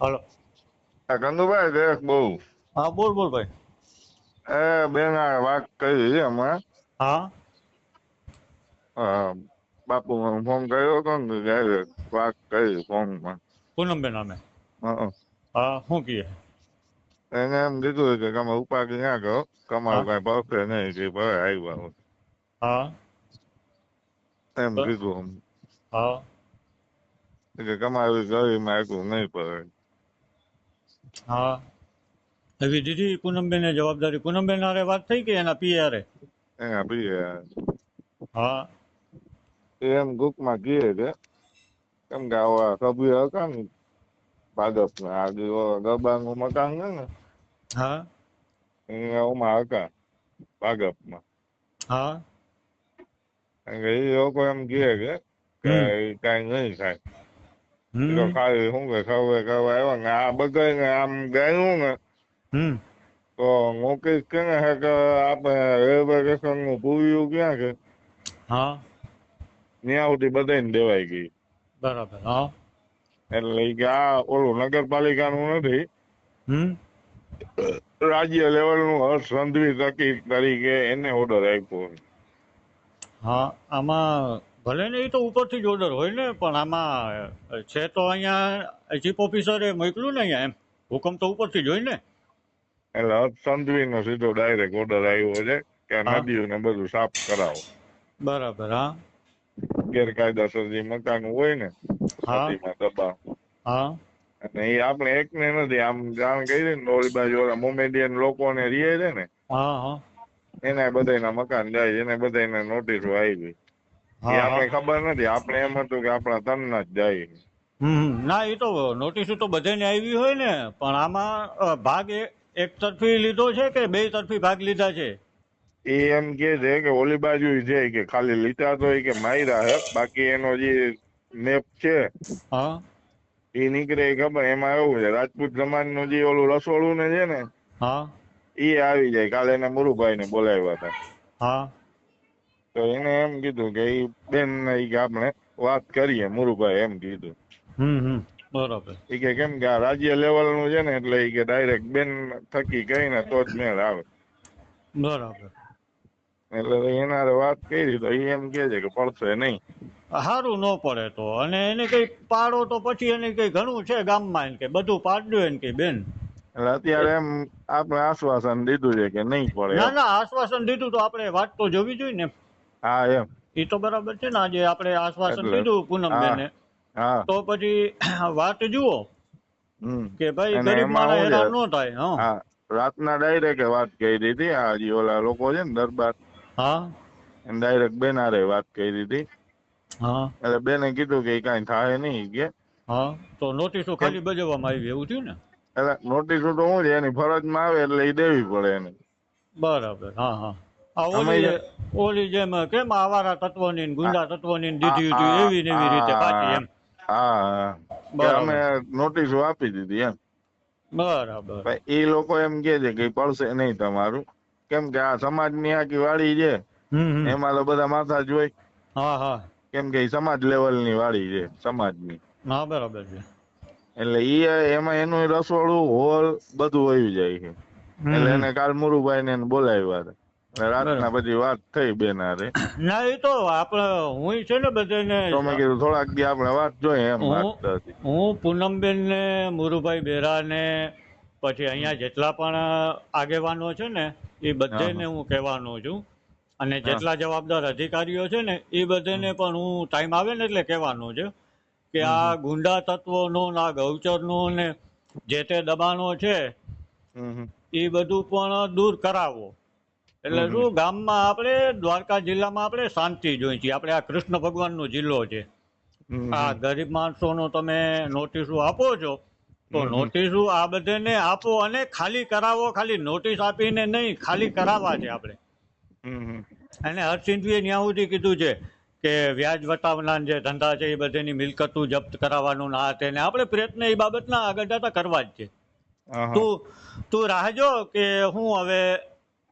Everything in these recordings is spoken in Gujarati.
હાલો. આ કંદુભાઈ દેખ બહુ. હા બોલ બોલ ભાઈ. એ બેન આ વાત કરી હમણાં. હા. બાપુ મને ફોન કર્યો હતો ને ત્યારે વાત કરી ફોનમાં. પૂનમબેન નામે હં. હા. શું કહે એને એમ કીધું કે તમે ઉપાધિ ના કરો તમારું હા. કઈ ભરશે નહીં કે ભરે આવ્યા હા. એમ કીધું એમ. હા કે તમારી ગરીમાં એટલું નહીં પડે હા એવી દીધી પૂનમબેને જવાબદારી પૂનમબેન હારે વાત થઈ કે એના પીએ હારે એના પીએ હા એમ ગ્રુપમાં કહે છે કેમ કે આવા સભ્ય હતા ને ભાજપના આજે ગરબાનું મકાન છે ને હા અહીંયા ઓમાં હતા ભાજપમાં હા કારણ કે એ લોકો એમ કહે છે કે હમ. કાંઈ નહીં થાય એ તો હમ ખાલી શું કે ખબર ખબર આવ્યા ને આ બધાને આમ ગાયું ને હમ તો નોટિસ કેને છે કે આપણે રેલવે સ્ટેશનનું પૂર્યું ક્યાં છે હા ત્યાં સુધી બધાને દેવાઈ ગઈ બરાબર હા એટલે કે આ ઓલું નગરપાલિકાનું નથી હમ રાજ્ય લેવલનું હર્ષ સંધવી તકી તરીકે એને ઓર્ડર આપ્યો હા આમાં ભલે ને એ તો ઉપરથી જ ઓર્ડર હોય ને પણ આમાં છે તો અહીંયા ચીફ ઓફિસરે મોકલ્યું ને અહીંયા એમ. હુકમ તો ઉપરથી જ હોય ને. એટલે સંધવી નો સીધો ડાયરેક્ટ ઓર્ડર આવ્યો છે કે હા. નદીઓને બધું સાફ કરાવો. બરાબર હા. ગેરકાયદેસર જે મકાન હોય ને હા. નદીમાં દબાણ. હા. અને એ આપણે એકને નથી આમ જાણ કરી ને ઓલી બાજુ ઓલા મોમેડિયન લોકોને રીએ છે ને હા હા. એના બધાના મકાન જાય એને બધાને નોટિસો આવી એ આપણે ખબર નથી. આપણે એમ હતું કે આપણા તનના જ જાય. ના એ તો નોટિસ તો બધાને આવી હોય ને પણ આમાં ભાગ એક તરફી લીધો છે કે બે તરફી ભાગ લીધા છે? એ એમ કે છે કે ઓલી બાજુ છે કે ખાલી લીધા તો કે માયરા હે. બાકી એનો જે મેપ છે હા. એ નીકળે એ ખબર. એમાં એવું છે રાજપૂત સમાજનું જે ઓલું રસોડું ને છે ને હા. એ આવી જાય. કાલે એને મુરુભાઈ ને બોલાવ્યા હતા. હા. તો એને એમ કીધું કે એ બેન કે આપણે વાત કરીએ મુરુભાઈ એમ કીધું. હમ કે કેમ કે આ રાજ્ય લેવલનું છે ને એટલે ઈ કે ડાયરેક્ટ બેન થકી કહીને તો જ મેળ આવે. બરાબર. એટલે એના વાત કરી તો ઈ એમ કે છે કે પડશે નહીં. સારું ન પડે તો. અને એને કઈ પાડો તો પછી એને કઈ ઘણું છે ગામમાં એને કે બધું પાડ્યું એને કે બેન? એટલે અત્યારે એમ આપણે આશ્વાસન દીધું છે કે નહીં પડે. ના ના આશ્વાસન દીધું તો આપણે વાત તો જોવી જોઈએ ને. હા એમ. એ તો બરાબર છે ને આજે આપણે આશ્વાસન કીધું પૂનમબેને. તો પછી વાત જુઓ કે ભાઈ ગરીબ માણસ હેરાન ન થાય હા. રાતના ડાયરેક્ટ વાત કરી દીધી આ જે ઓલા લોકો છે ને દરબાર હા. ડાયરેક્ટ બેન આરે વાત કરી દીધી. હા. એટલે બેને કીધું કે કઈ થાય નહીં કે. હા તો નોટિસો ખાલી બજાવવામાં આવી એવું થયું ને? એટલે નોટિસો તો હું છે એની ફરજમાં આવે એટલે એ દેવી પડે એને. બરાબર હા હા. આ ઓલી ઓલી જેમ કેમ આવારા તત્વની ને ગુંડા તત્વની ને દીધી હતી એવી ને એવી રીતે પાછી એમ. હા. અમે નોટિસો આપી દીધી એમ. બરાબર. એ લોકો એમ કે છે કે પડશે નહીં તમારું. કેમ કે આ સમાજની આખી વાડી છે. એમાં તો બધા માથા જ હોય. હા હા. કેમ કે સમાજ લેવલની વાડી છે સમાજની. હા બરાબર છે. એટલે ઈ એમાં એનું રસોડું હોલ બધું આવી જાય છે. એટલે એને કાલ મુરુભાઈ ને એને બોલાવ્યા હતા. રાતના પછી વાત થઈ બેન હારે ના એ તો આપણે હું છે ને બધાને તો મેં કીધું થોડાક દી આપણે વાત જોઈએ એમ હું પૂનમબેન ને મુરુભાઈ બેરા ને પછી અહીંયા જેટલા પણ આગેવાનો છે ને એ બધાને હા. હું. કહેવાનો છું. અને જેટલા જવાબદાર અધિકારીઓ છે ને એ બધાને પણ હું ટાઈમ આવે ને એટલે કહેવાનો છે કે આ ગુંડા તત્વોનો ને આ ગૌચરનો ને જે તે દબાણો છે. એ બધું પણ દૂર કરાવો. એટલે શું ગામમાં આપણે દ્વારકા જિલ્લામાં આપણે શાંતિ જોઈએ છીએ. આપણે આ કૃષ્ણ ભગવાનનો જિલ્લો છે. આ ગરીબ માણસોનો તમે નોટિસો આપો છો. તો નોટિસો આ બધાને આપો અને ખાલી કરાવો ખાલી નોટિસ આપીને નહીં ખાલી કરાવવા છે આપણે. અને હર્ષિંદવીએ ત્યાં સુધી કીધું છે કે વ્યાજ વટાવના જે ધંધા છે એ બધાની મિલકતું જપ્ત કરાવવાનું ના તેને આપણે પ્રયત્ન એ બાબતના આગળ જતા કરવા જ છે. તું તું રાહ જો કે હું હવે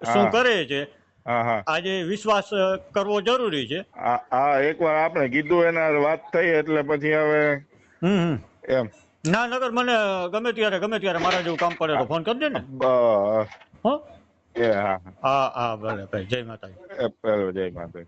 શું કરે છે? આજે વિશ્વાસ કરવો જરૂરી છે? આ એકવાર આપણે કીધું એના વાત થઈ એટલે પછી હવે હમ એમ. ના નગર મને ગમે ત્યારે ગમે ત્યારે મારા જેવું કામ પડે તો ફોન કરજે ને. હો? હા હા. ભલે ભાઈ જય માતાજી. જય માતા